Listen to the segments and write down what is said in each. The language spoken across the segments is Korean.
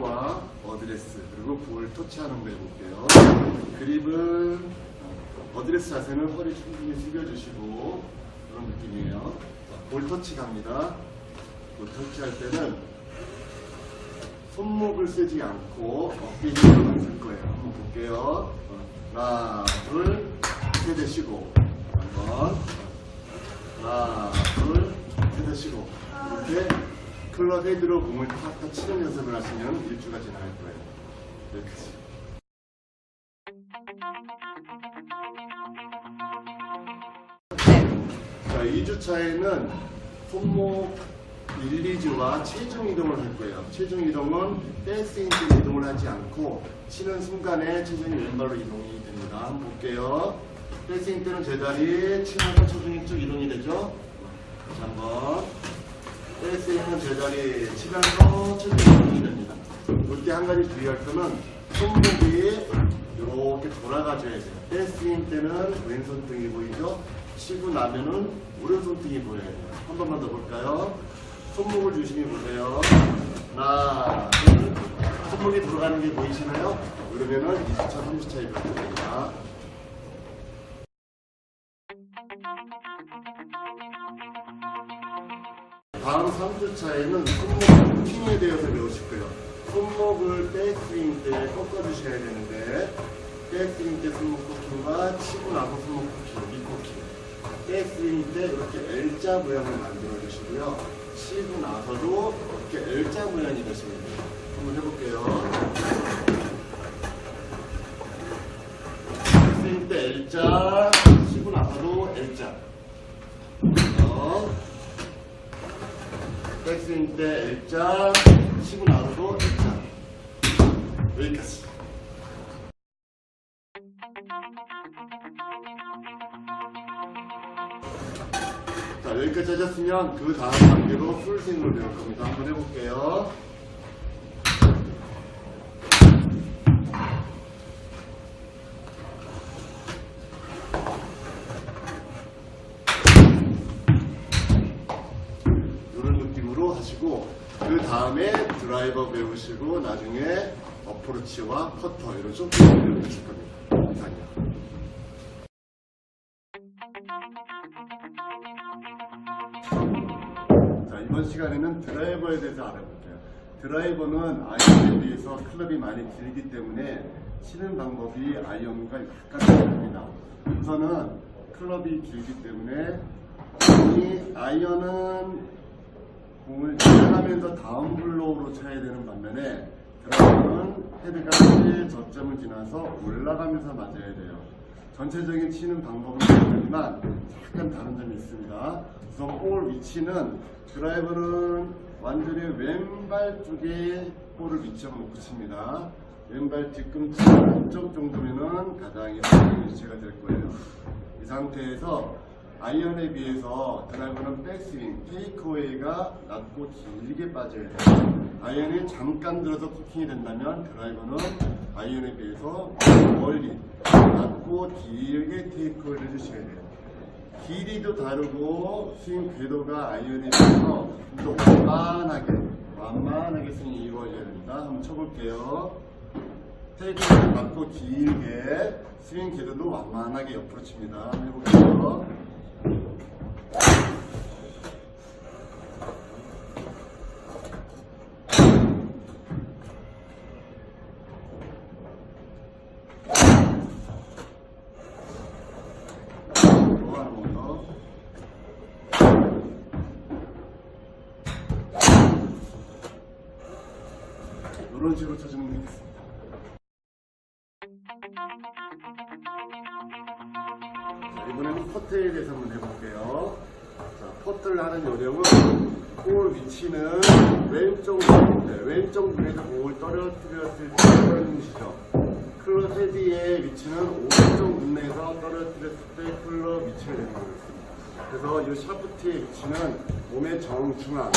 와 어드레스 그리고 볼 터치하는 거 해볼게요. 그립은 어드레스 자세는 허리 충분히 숙여주시고 그런 느낌이에요. 자, 볼 터치 갑니다. 볼 터치할 때는 손목을 쓰지 않고 어깨 힘으로만 쓸 거예요. 한번 볼게요. 어, 하나, 둘, 셋 쉬고 한번 하나, 둘, 셋 쉬고 이렇게 클럽 헤드로 공을 탁탁 치는 연습을 하시면 일주가 지나갈 거예요. 여기까지. 자, 2주차에는 손목 릴리즈와 체중 이동을 할 거예요. 체중 이동은 댄스 인트 이동을 하지 않고 치는 순간에 체중이 왼발로 이동이 됩니다. 한번 볼게요. 댄스 인트는 제자리, 치면서 체중이 쭉 이동이 되죠. 댄스 인트는 제자리, 치면서 이동이 됩니다. 이때 한 가지 주의할 거는 손목이 이렇게 돌아가줘야 돼요. 댄스인 때는 왼손 등이 보이죠? 치고 나면은 오른손 등이 보여야 돼요. 한 번만 더 볼까요? 손목을 유심히 보세요. 하나, 둘. 손목이 돌아가는 게 보이시나요? 그러면은 2주차, 3주차에 변합니다. 3주차에는 손목 킹에 대해서 배우실 거예요. 손목을 백스윙 때 꺾어주셔야 되는데 백스윙 때 손목 코킹과 치고 나서 손목 코킹, 미코킹 백스윙 때 이렇게 L자 모양을 만들어 주시고요. 치고 나서도 이렇게 L자 모양이 되시면 돼요. 한번 해볼게요. 백스윙 때 L자, 치고 나서도 L자. 어. 백스윙 때 L자, 치고 나서도 L자. 여기까지. 자, 여기까지 하셨으면 그 다음 단계로 풀스윙을 배울 겁니다. 한번 해볼게요. 이런 느낌으로 하시고 그 다음에 드라이버 배우시고 나중에 어프로치와 커터 이런 쇼핑을 배우실 겁니다. 이상이요. 자 이번 시간에는 드라이버에 대해서 알아볼게요. 드라이버는 아이언에 비해서 클럽이 많이 길기 때문에 치는 방법이 아이언과 약간 다릅니다. 우선은 클럽이 길기 때문에 이 아이언은 공을 지나가면서 다운 블로우로 쳐야 되는 반면에 드라이버는 헤드가 실 저점을 지나서 올라가면서 맞아야 돼요. 전체적인 치는 방법은 다르지만 약간 다른 점이 있습니다. 우선 볼 위치는 드라이버는 완전히 왼발 쪽에 볼을 위치하고 놓고 칩니다. 왼발 뒤꿈치 안쪽 정도면은 가장 이상적인 위치가 될 거예요. 이 상태에서 아이언에 비해서 드라이버는 백스윙, 테이크어웨이가 낮고 길게 빠져야 돼요. 아이언이 잠깐 들어서 쿠킹이 된다면 드라이버는 아이언에 비해서 멀리, 낮고 길게 테이크어웨이를 해주셔야 돼요. 길이도 다르고 스윙 궤도가 아이언에 비해서 좀더 완만하게, 완만하게 스윙이 이루어져야 됩니다. 한번 쳐볼게요. 테이크어웨이 낮고 길게 스윙 궤도도 완만하게 옆으로 칩니다. 해볼게요. 이런 식으로 쳐주면 되겠습니다. 자, 이번에는 퍼트에 대해서 한번 해볼게요. 자, 퍼트를 하는 요령은 볼 위치는 왼쪽 눈, 왼쪽 눈에서 공을 떨어뜨렸을 때 하는 시죠. 클럽 헤드의 위치는 오른쪽 눈에서 떨어뜨렸을 때 클럽 위치를 내는 거였습니다. 그래서 이 샤프트의 위치는 몸의 정중앙,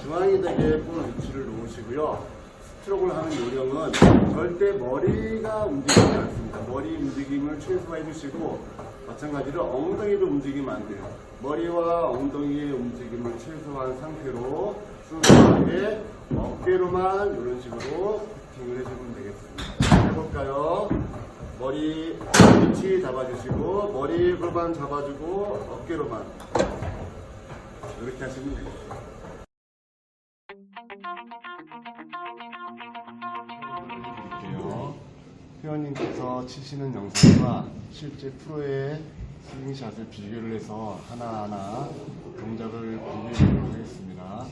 중앙이 되게 볼 위치를 놓으시고요. 스트로크를 하는 요령은 절대 머리가 움직이지 않습니다. 머리 움직임을 최소화해 주시고 마찬가지로 엉덩이를 움직이면 안 돼요. 머리와 엉덩이의 움직임을 최소화한 상태로 순수하게 어깨로만 이런 식으로 피팅을 해주면 되겠습니다. 해볼까요? 머리 위치 잡아주시고 머리로만 잡아주고 어깨로만 이렇게 하시면 되겠습니다. 회원님께서 치시는 영상과 실제 프로의 스윙샷을 비교를 해서 하나하나 동작을 비교해보도록 하겠습니다.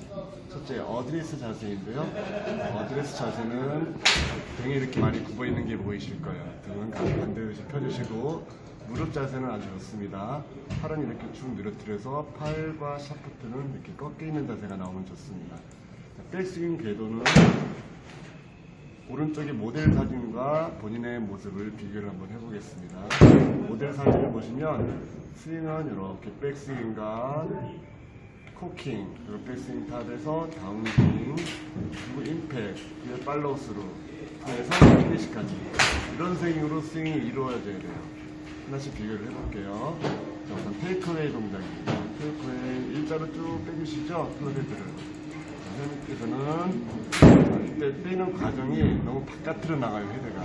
첫째, 어드레스 자세인데요. 어드레스 자세는 등이 이렇게 많이 굽어 있는 게 보이실 거예요. 등은 반드시 펴주시고 무릎 자세는 아주 좋습니다. 팔은 이렇게 쭉 늘어뜨려서 팔과 샤프트는 이렇게 꺾여 있는 자세가 나오면 좋습니다. 자, 백스윙 궤도는 오른쪽에 모델 사진과 본인의 모습을 비교를 한번 해보겠습니다. 모델 사진을 보시면 스윙은 이렇게 백스윙과 코킹, 그리고 백스윙 탑에서 다운스윙, 그리고 임팩, 팔로우스루, 해서 피니시까지 이런 스윙으로 스윙이 이루어져야 돼요. 하나씩 비교를 해볼게요. 자, 우선 테이크웨이 동작입니다. 테이크웨이 일자로 쭉 빼주시죠, 클럽헤드를. 선생님께서는 이때 빼는 과정이 너무 바깥으로 나가요, 헤드가.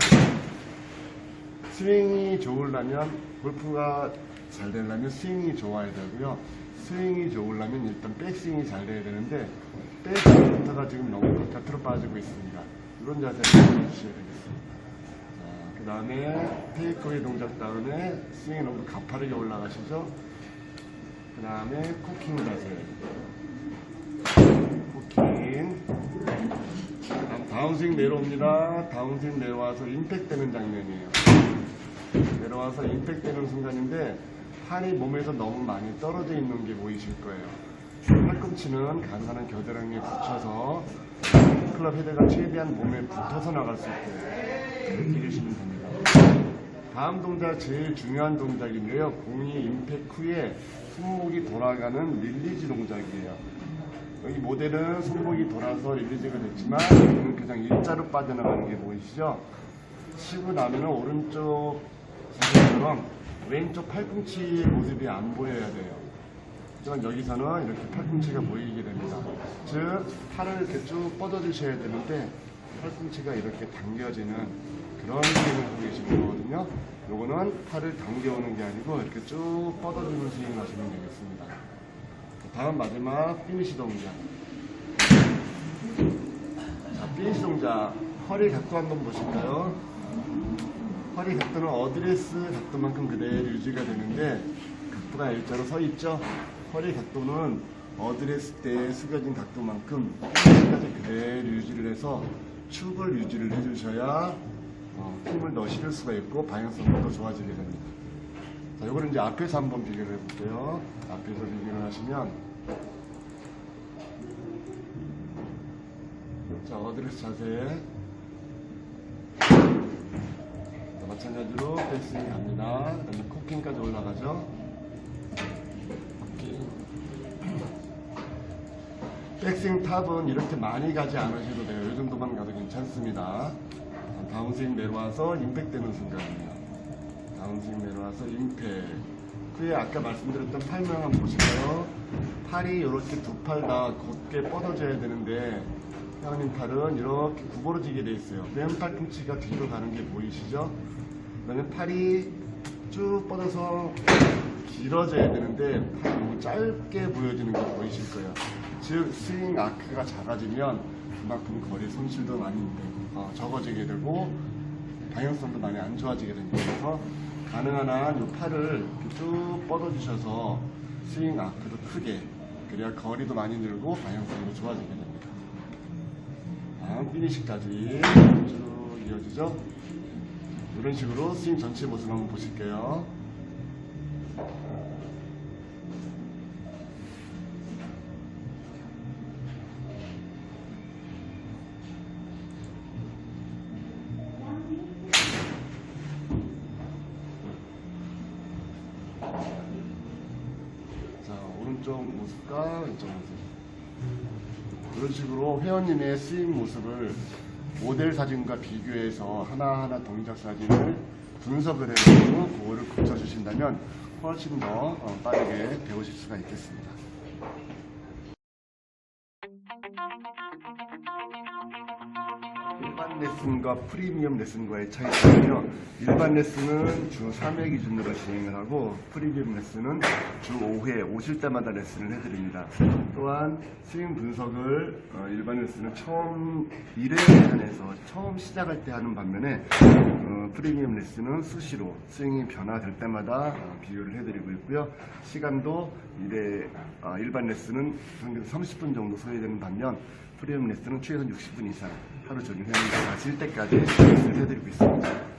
스윙이 좋으려면, 골프가 잘 되려면 스윙이 좋아야 되고요. 스윙이 좋으려면 일단 백스윙이 잘 돼야 되는데, 백스윙부터가 지금 너무 바깥으로 빠지고 있습니다. 이런 자세를 해주셔야 되겠습니다. 자, 그 다음에 테이크웨이 동작 다음에 스윙이 너무 가파르게 올라가시죠? 그 다음에 코킹 자세. 코킹. 다운스윙 내려옵니다. 다운스윙 내려와서 임팩 되는 장면이에요. 내려와서 임팩 되는 순간인데 팔이 몸에서 너무 많이 떨어져 있는 게 보이실 거예요. 팔꿈치는 가능한 겨드랑이에 붙여서 클럽 헤드가 최대한 몸에 붙어서 나갈 수 있게 해주시면 됩니다. 다음 동작 제일 중요한 동작인데요. 공이 임팩 후에 손목이 돌아가는 릴리즈 동작이에요. 여기 모델은 손목이 돌아서 릴리즈가 됐지만 그냥 일자로 빠져나가는 게 보이시죠? 치고 나면 은 오른쪽 선생처럼 왼쪽 팔꿈치의 모습이 안 보여야 돼요. 하지만 여기서는 이렇게 팔꿈치가 보이게 됩니다. 즉 팔을 이렇게 쭉 뻗어주셔야 되는데 팔꿈치가 이렇게 당겨지는 그런 스윙을 하고 계시는 거거든요. 요거는 팔을 당겨오는 게 아니고 이렇게 쭉 뻗어주는 스윙을 하시면 되겠습니다. 다음 마지막 피니시 동작. 자, 피니시 동작. 허리 각도 한번 보실까요? 허리 각도는 어드레스 각도만큼 그대로 유지가 되는데 각도가 일자로 서 있죠. 허리 각도는 어드레스 때 숙여진 각도만큼 끝까지 그대로 유지를 해서 축을 유지를 해주셔야 어, 힘을 더 실을 수가 있고 방향성도 더 좋아지게 됩니다. 자, 이거는 이제 앞에서 한번 비교를 해볼게요. 앞에서 비교를 하시면 자, 어드레스 자세. 자, 마찬가지로 백스윙 갑니다. 그 다음에 코킹까지 올라가죠. 백스윙 탑은 이렇게 많이 가지 않으셔도 돼요. 이 정도만 가도 괜찮습니다. 자, 다운스윙 내려와서 임팩 되는 순간입니다. 다운스윙 내려와서 임팩. 후에 아까 말씀드렸던 팔명 한번 보실까요? 팔이 이렇게 두 팔 다 곧게 뻗어져야 되는데 회원님 팔은 이렇게 구부러지게 돼 있어요. 왼 팔꿈치가 뒤로 가는 게 보이시죠? 그다음에 팔이 쭉 뻗어서 길어져야 되는데 팔이 너무 짧게 보여지는 게 보이실 거예요. 즉 스윙 아크가 작아지면 그만큼 거리 손실도 많이 어, 적어지게 되고 방향성도 많이 안 좋아지게 됩니다. 그래서 가능한 한이 팔을 쭉 뻗어주셔서 스윙 아크도 크게 그래야 거리도 많이 늘고 방향성도 좋아지게 됩니다. 다음 피니시까지 쭉 이어지죠? 이런 식으로 스윙 전체 모습 한번 보실게요. 자, 오른쪽 모습과 왼쪽 모습. 이런 식으로 회원님의 스윙 모습을 모델 사진과 비교해서 하나하나 동작 사진을 분석을 해가지고 그거를 고쳐주신다면 훨씬 더 어, 빠르게 배우실 수가 있겠습니다. 레슨과 프리미엄 레슨과의 차이점은요. 일반 레슨은 주 3회 기준으로 진행을 하고 프리미엄 레슨은 주 5회 오실 때마다 레슨을 해드립니다. 또한 스윙 분석을 어, 일반 레슨은 처음 1회에 한해서 처음 시작할 때 하는 반면에 어, 프리미엄 레슨은 수시로 스윙이 변화될 때마다 어, 비교를 해드리고 있고요. 시간도 1회 아, 일반 레슨은 평균 30분 정도 소요되는 반면 프리미엄 레슨은 최소 60분 이상 하루 종일 회원이 가실 때까지 해드리고 있습니다.